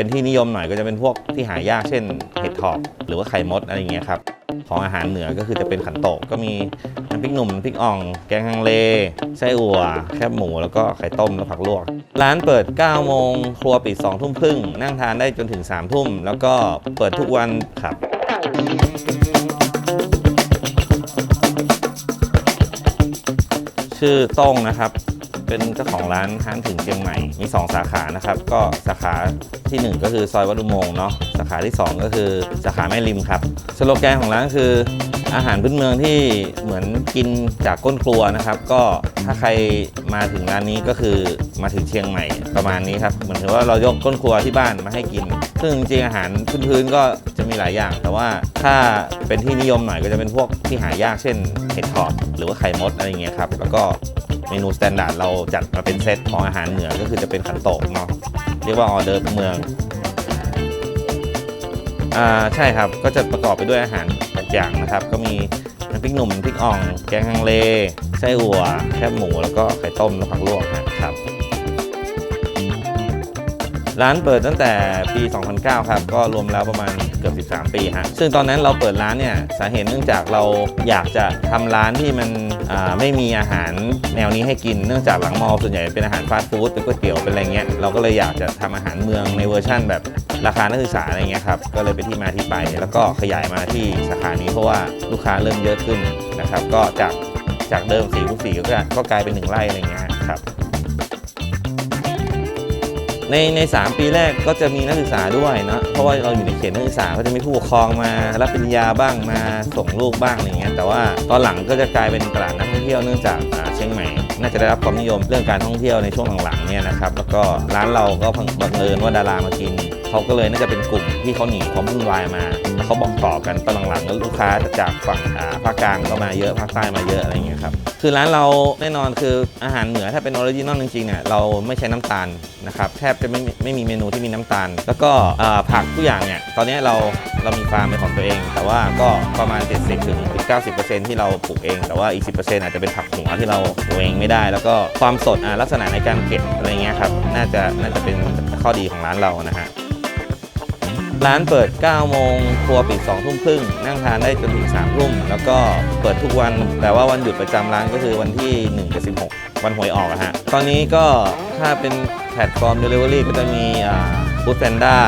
เป็นที่นิยมหน่อยก็จะเป็นพวกที่หายากเช่นเห็ดถอบหรือว่าไข่มดอะไรอย่างเงี้ยครับของอาหารเหนือก็คือจะเป็นขันโตกก็มีน้ำพริกหนุ่มน้ำพริกอ่อง แกงฮังเล ไส้อั่ว แคบหมู แล้วก็ไข่ต้มและผักลวก ร้านเปิด 9 โมง ครัวปิด 2 ทุ่มครึ่ง นั่งทานได้จนถึง 3 ทุ่ม แล้วก็เปิดทุกวันครับชื่อต้งนะครับ เป็นเจ้าของร้านห้างถึงเชียงใหม่ มี 2 สาขานะครับ ก็สาขาทีหนึ่1 ก็คือซอยวัดอุโมงค์เนาะ สาขาที่ 2 ก็คือสาขาแม่ริมครับ สโลแกนของร้านคืออาหารพื้นเมืองที่เหมือนกินจากก้นครัวนะครับ ก็ถ้าใครมาถึงร้านนี้ก็คือมาถึงเชียงใหม่ประมาณนี้ครับเหมือนถือว่าเรายกก้นครัวที่บ้านมาให้กิน ซึ่งจริงอาหารพื้นๆก็จะมีหลายอย่าง แต่ว่าถ้าเป็นที่นิยมหน่อยก็จะเป็นพวกที่หายากเช่นเห็ดถอบหรือว่าไข่มดอะไรเงี้ยครับแล้วก็ เมนูสแตนดาร์ดเราจัดมาเป็นเซตของอาหารเหนือก็คือจะเป็นขันโตกเนาะเรียกว่าออเดอร์เมืองอ่าใช่ครับก็จะประกอบไปด้วยอาหาร6อย่างนะครับ ก็มีน้ำพริกหนุ่มพริกอ่อง แกงฮังเลไส้อั่วแคบหมูแล้วก็ไข่ต้มและผักลวกนะครับ ร้านเปิดตั้งแต่ปี 2009 ครับ ก็รวมแล้วประมาณเกือบ 13 ปีฮะ ซึ่งตอนนั้นเราเปิดร้านเนี่ย สาเหตุเนื่องจากเราอยากจะทำร้านที่มันไม่มีอาหารแนวนี้ให้กิน เนื่องจากหลังมอส่วนใหญ่เป็นอาหารฟาสต์ฟู้ด เป็นก๋วยเตี๋ยว เป็นอะไรเงี้ย เราก็เลยอยากจะทำอาหารเมืองในเวอร์ชั่นแบบราคานักศึกษาอะไรเงี้ยครับ ก็เลยเป็นที่มาที่ไป แล้วก็ขยายมาที่สาขานี้เพราะว่าลูกค้าเริ่มเยอะขึ้นนะครับ ก็จากจากเดิม4คูณ4ก็ก็กลายเป็นหนึ่งไร่อะไรเงี้ยครับ ในใน3ปีแรกก็จะมีนักศึกษาด้วยเนาะเพราะว่าเราอยู่ในเขตนักศึกษาก็จะมีผู้ปกครองมารับปริญญาบ้างมาส่งลูกบ้างอะไรเงี้ยแต่ว่าตอนหลังก็จะกลายเป็นตลาดนักท่องเที่ยวเนื่องจากเชียงใหม่น่าจะได้รับความนิยมเรื่องการท่องเที่ยวในช่วงหลังๆเนี่ยนะครับแล้วก็ร้านเราก็พังบังเอิญว่าดารามากิน เขาก็เลยน่าจะเป็นกลุ่มที่เขาหนีความวุ่นวายมาแล้วเขาบอกต่อกันตอนหลังๆก็ลูกค้าจากฝั่งอ่าภาคกลางก็มาเยอะภาคใต้มาเยอะอะไรเงี้ยครับคือร้านเราแน่นอนคืออาหารเหนือถ้าเป็นออริจินอลจริงๆเนี่ยเราไม่ใช้น้ำตาลนะครับแทบจะไม่ไม่มีเมนูที่มีน้ำตาล แล้วก็ผักทุกอย่างเนี่ยตอนนี้เราเรามีฟาร์มเป็นของตัวเอง แต่ว่าก็ประมาณ 70ถึง90%ที่เราปลูกเอง แต่ว่าอีก 10%อาจจะเป็นผักหัวที่เราปลูกเองไม่ได้ แล้วก็ความสดอ่าลักษณะในการเก็บอะไรเงี้ยครับน่าจะน่าจะเป็นข้อดีของร้านเรานะฮะ ร้านเปิด 9 โมง ครัวปิด 2 ทุ่มครึ่ง นั่งทานได้จนถึง 3 ทุ่ม แล้วก็เปิดทุกวัน แต่ว่าวันหยุดประจำร้านก็คือวันที่1กับ16 วันหวยออกอะฮะ ตอนนี้ก็ถ้าเป็นแพลตฟอร์ม Delivery ก็จะมีฟู้ดแพนด้า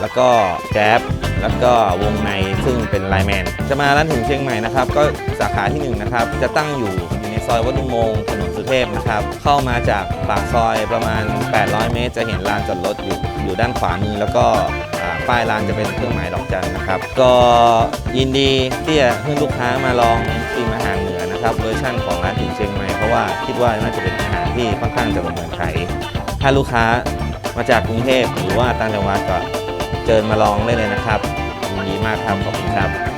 แล้วก็แก๊บแล้วก็วงในซึ่งเป็นไลแมน จะมาร้านถึงเชียงใหม่นะครับ ก็สาขาที่1นะครับ จะตั้งอยู่ในซอยวัดอุมงถนนสุเทพนะครับ เข้ามาจากปากซอยประมาณ 800 เมตร จะเห็นลานจอดรถอยู่อยู่ด้านขวามือแล้วก็ ป้ายร้านจะเป็นเครื่องหมายดอกจันนะครับ ก็ยินดีที่จะให้ลูกค้ามาลองชิมอาหารเหนือนะครับเวอร์ชั่นของร้านถึงเชียงใหม่เพราะว่าคิดว่าน่าจะเป็นอาหารที่ค่อนข้างจะเหมือนไทยถ้าลูกค้ามาจากกรุงเทพหรือว่าต่างจังหวัดก็เชิญมาลองได้เลยนะครับยินดีมากครับขอบคุณครับ